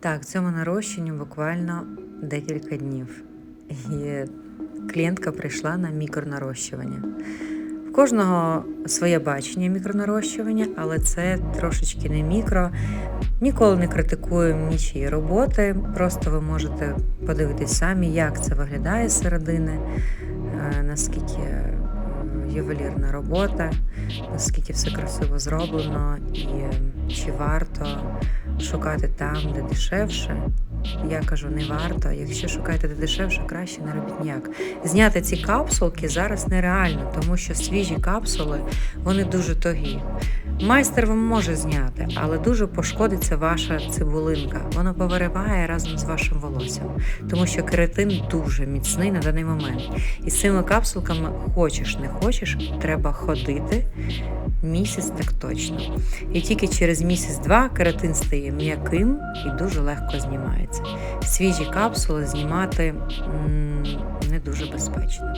Так, цьому нарощенню буквально декілька днів. І клієнтка прийшла на мікронарощування. В кожного своє бачення мікронарощування, але це трошечки не мікро. Ніколи не критикуємо нічиї роботи. Просто ви можете подивитись самі, як це виглядає середини, е, наскільки е, ювелірна робота, наскільки все красиво зроблено, і е, чи варто шукати там, де дешевше. Я кажу, не варто. Якщо шукаєте де дешевше, краще не робіть ніяк. Зняти ці капсулки зараз нереально, тому що свіжі капсули вони дуже тогі. Майстер вам може зняти, але дуже пошкодиться ваша цибулинка. Воно повириває разом з вашим волоссям, тому що кератин дуже міцний на даний момент. І з цими капсулками хочеш, не хочеш, треба ходити місяць так точно. І тільки через місяць-два кератин стає м'яким і дуже легко знімається. Свіжі капсули знімати м, не дуже безпечно.